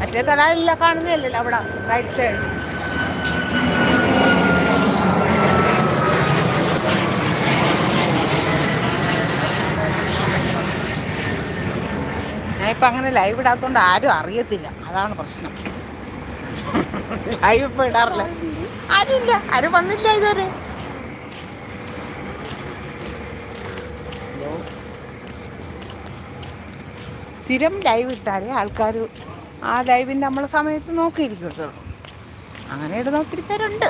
മറ്റേ തലാലില്ല കാണുന്നില്ലല്ലോ അവിടെ റൈറ്റ് സൈഡ് ഞാനിപ്പോൾ അങ്ങനെ ലൈവ് ഇടാത്തതുകൊണ്ട് ആരും അറിയത്തില്ല. അതാണ് പ്രശ്നം. ലൈവ് ഇപ്പോൾ ഇടാറില്ല. ആരുമില്ല. ആരും വന്നില്ല ഇതുവരെ. സ്ഥിരം ലൈവ് ഇട്ടാലേ ആൾക്കാർ ആ ലൈവിന്റെ നമ്മളെ സമയത്ത് നോക്കിയിരിക്കത്തുള്ളൂ അങ്ങനെ ഇടുന്ന ഒത്തിരി പേരുണ്ട്.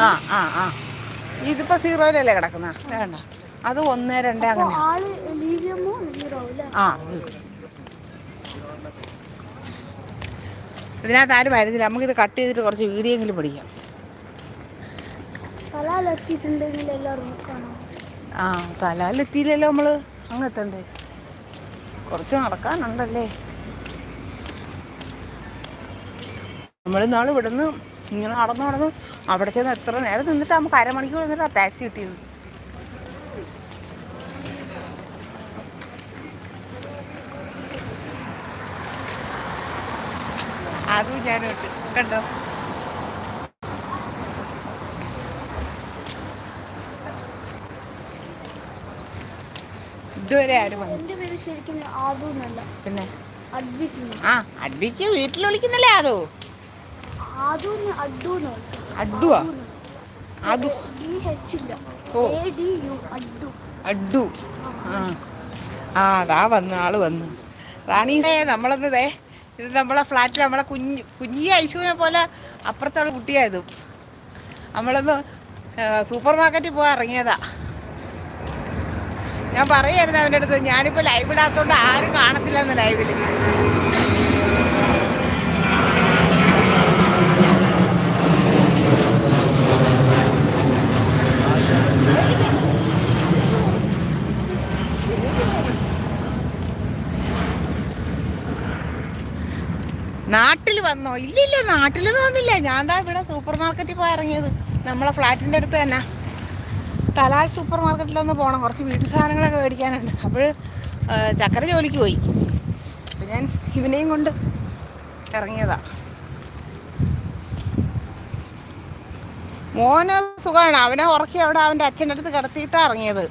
ആ ആ ആ. ഇതിപ്പോ സീറോയിലല്ലേ കിടക്കുന്ന? വേണ്ട അത് ഒന്ന് രണ്ട് അങ്ങനെ. ആ ഇതിനകത്ത് ആരും വരുന്നില്ല നമുക്കിത് കട്ട് ചെയ്തിട്ട് കുറച്ച് വീഡിയോ എങ്കിലും പഠിക്കാം എല്ലാവരും ആ തലാലെത്തിയില്ലല്ലോ നമ്മൾ അങ്ങ് എത്തണ്ടേ കുറച്ച് നടക്കാനുണ്ടല്ലേ. നമ്മൾ ഇന്നാൾ ഇവിടുന്ന് ഇങ്ങനെ നടന്നു നടന്നു അവിടെ ചെന്ന് എത്ര നേരം നിന്നിട്ട് നമുക്ക് അരമണിക്കൂർ നിന്നിട്ട് ടാക്സി കിട്ടിയത്? അതും ഞാനോട്ട് കണ്ടോ? ഇതുവരെ ആരും വന്നു? എന്റെ പേര് ശരിക്കും ആദു എന്നല്ല. പിന്നെ? ആ അഡ്വിക്ക് വീട്ടിൽ വിളിക്കുന്നല്ലേ അതോ ആദു അഡു അഡ്ഡുവാ? അതു ഡി എച്ച് ഇല്ല. ഓ. എ ഡി യു അഡു അഡ്ഡു. ആ. ആ അതാ വന്ന് ആൾ വന്നു. റാണി നമ്മളൊന്ന് ദേ ഇത് നമ്മളെ ഫ്ലാറ്റിൽ നമ്മളെ കുഞ്ഞ് കുഞ്ഞി ഐശുവിനെ പോലെ അപ്പുറത്തുള്ള കുട്ടിയായത് നമ്മളൊന്ന് സൂപ്പർ മാർക്കറ്റിൽ പോകാൻ ഇറങ്ങിയതാ. ഞാൻ പറയായിരുന്നു അവന്റെ അടുത്ത് ഞാനിപ്പോൾ ലൈവ് ഇടാത്തതുകൊണ്ട് ആരും കാണത്തില്ല എന്ന് ലൈവിൽ നാട്ടിൽ വന്നോ? ഇല്ലില്ല നാട്ടിലൊന്നും വന്നില്ല. ഞാൻ ദാ ഇവിടെ സൂപ്പർ മാർക്കറ്റിൽ പോയി ഇറങ്ങിയത്. നമ്മളെ ഫ്ലാറ്റിന്റെ അടുത്ത് തന്നെ. തലാൽ സൂപ്പർ മാർക്കറ്റിലൊന്ന് പോകണം കുറച്ച് വീട്ടു സാധനങ്ങളൊക്കെ മേടിക്കാനുണ്ട്. അപ്പോൾ ചക്കര ജോലിക്ക് പോയി. അപ്പം ഞാൻ ഇവനെയും കൊണ്ട് ഇറങ്ങിയതാ. മോന് സുഖമാണ് അവനെ ഉറക്കി അവിടെ അവന്റെ അച്ഛന്റെ അടുത്ത് കിടത്തിയിട്ടാണ് ഇറങ്ങിയത്.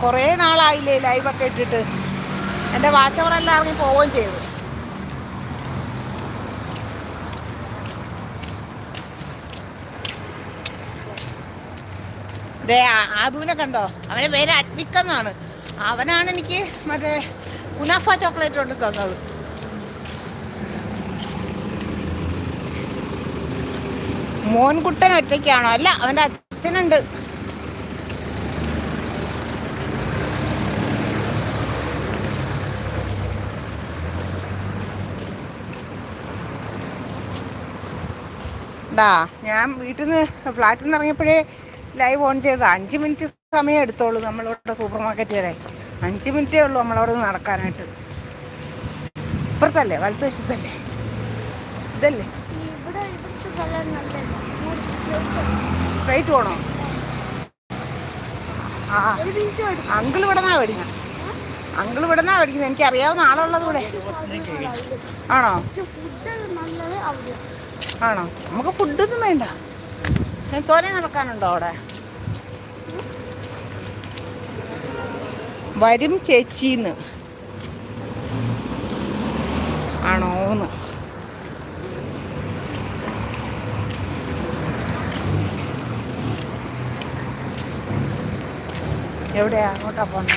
കുറേ നാളായില്ലേ ലൈവൊക്കെ ഇട്ടിട്ട്. എന്റെ വാറ്റവറെല്ലാം ഇറങ്ങി പോവുകയും ചെയ്തു. ദേ ആദൂനെ കണ്ടോ? അവന്റെ പേര് അഡ്വിക് എന്നാണ്. അവനാണ് എനിക്ക് മറ്റേ കുനാഫ ചോക്ലേറ്റ് കൊണ്ട് തന്നത്. മോൻകുട്ടൻ ഒറ്റയ്ക്കാണോ? അല്ല അവന്റെ അച്ഛനുണ്ട്. ഡാ ഞാൻ വീട്ടിൽ നിന്ന് ഫ്ലാറ്റിൽ നിന്ന് ഇറങ്ങിയപ്പോഴേ ലൈവ് ഓൺ ചെയ്ത് അഞ്ച് മിനിറ്റ് സമയം എടുത്തോളൂ നമ്മളിവിടെ സൂപ്പർ മാർക്കറ്റ് വരെ അഞ്ച് മിനിറ്റേ ഉള്ളൂ നമ്മളവിടെ നിന്ന് നടക്കാനായിട്ട്. ഇപ്പുറത്തല്ലേ? വലത്ത് വശത്തല്ലേ ഇതല്ലേ സ്ട്രൈറ്റ് പോണോ? ആ അങ്കിൾ ഇവിടെ നിന്നാ മേടിക്കുന്നത് അങ്കിൾ ഇവിടെ നിന്നാ മേടിക്കുന്നത് എനിക്ക് അറിയാവുന്ന ആളുള്ളത് കൂടെ ആണോ? ആണോ? നമുക്ക് ഫുഡൊന്നും വേണ്ട. തോനെ നടക്കാനുണ്ടോ അവിടെ? വരും ചേച്ചിന്ന്. ആണോന്ന്. എവിടെയാ അങ്ങോട്ടാ പോണേ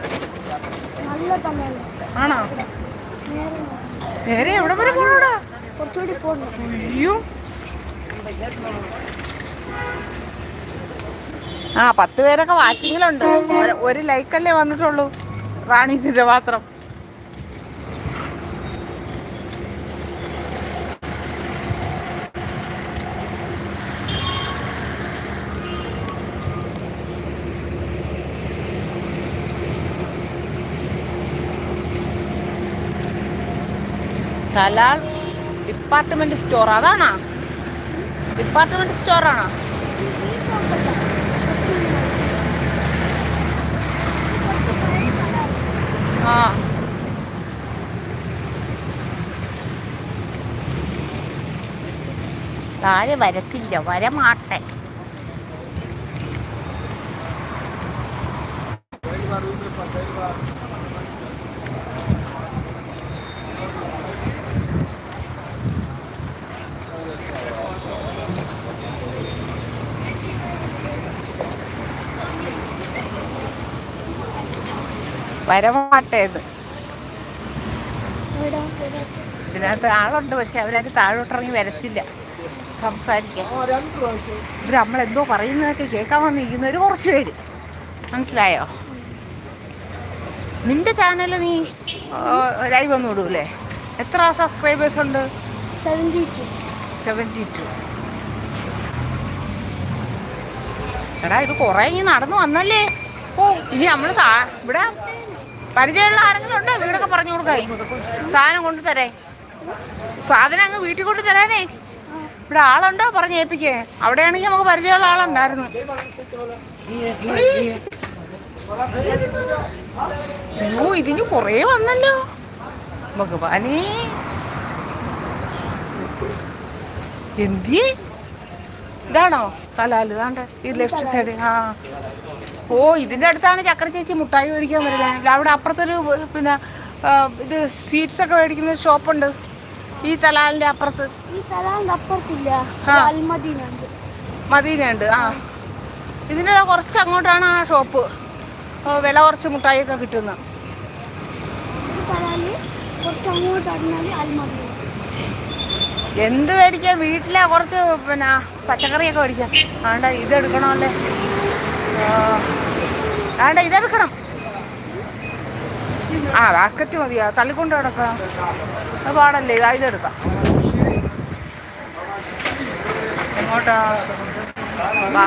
ആണോ? നേരെ എവിടെ വരെ പോണോടാ കുറച്ചുകൂടി അയ്യോ. ആ പത്ത് പേരൊക്കെ വാച്ചിങ്ങിലുണ്ട്. ഒരു- ഒരു ലൈക്കല്ലേ വന്നിട്ടുള്ളൂ. റാണീസിന്റെ മാത്രം തലാൽ ഡിപ്പാർട്ട്മെന്റ് സ്റ്റോർ അതാണോ? ഡിപ്പാർട്ട്മെന്റ് ഷോപ്പല്ല ആ. താഴെ വരക്കില്ല വരമാട്ടെ. Thank എവിടെ എവിടെ ഇതിനകത്ത് ആളുണ്ട് പക്ഷെ അവരത് താഴോട്ടിറങ്ങി വരത്തില്ല. സംസാരിക്കാൻ. ഇവർ നമ്മളെന്തോ പറയുന്നതൊക്കെ കേൾക്കാൻ വന്നിരിക്കുന്നവർ കുറച്ച് പേര്. മനസ്സിലായോ? നിന്റെ ചാനൽ നീ ലൈവ് വന്നു ഇടൂലേ? എത്ര സബ്സ്ക്രൈബേഴ്സ് ഉണ്ട്? സെവന്റി ടു സെവന്റി ടു എടാ ഇത് കുറേ ഇനി നടന്നു വന്നല്ലേ? ഓ ഇനി നമ്മൾ ഇവിടെ പരിചയമുള്ള ആരെങ്കിലും ഉണ്ടോ? വീടൊക്കെ പറഞ്ഞു കൊടുക്കായി സാധനം കൊണ്ടു തരേ. സാധനം അങ്ങ് വീട്ടിൽ കൊണ്ടു തരാനേ. ഇവിടെ ആളുണ്ടോ? പറഞ്ഞ് ഏൽപ്പിക്കേ. അവിടെയാണെങ്കിൽ നമുക്ക് പരിചയമുള്ള ആളുണ്ടായിരുന്നു. ഓ ഇതിന് കുറേ വന്നല്ലോ. ഭഗവാനേ. എന്തി ഇതാണോ? തലാൽ ഇതാണ്ട് ഈ ലെഫ്റ്റ് സൈഡ് ആ. ഓ ഇതിന്റെ അടുത്താണ് ചക്ര ചേച്ചി മുട്ടായി മേടിക്കാൻ വരുന്നത് അവിടെ അപ്പുറത്തൊരു പിന്നെ ഇത് സ്വീറ്റ്സ് ഒക്കെ മേടിക്കുന്ന ഷോപ്പുണ്ട് ഈ തലാലിന്റെ അപ്പുറത്ത്. ഈ അപ്പുറത്തില്ല. ആ. അൽമദീനുണ്ട് മദീനയുണ്ട്. ആ. ഇതിന്റെ കുറച്ച് അങ്ങോട്ടാണ് ആ ഷോപ്പ് വില കുറച്ച് മുട്ടായിയൊക്കെ കിട്ടുന്നത്. എന്ത് മേടിക്കാൻ? വീട്ടിലെ കുറച്ച് പിന്നെ പച്ചക്കറിയൊക്കെ മേടിക്കാം. ആണ്ട ഇതെടുക്കണമല്ലേ? ആണ്ട ഇതെടുക്കണം. ആ ബാക്കറ്റ് മതിയാ തള്ളിക്കൊണ്ട് കിടക്കാം അത് പാടല്ലേ? ഇതാ ഇതെടുക്കാം. എങ്ങോട്ടാ? വാ.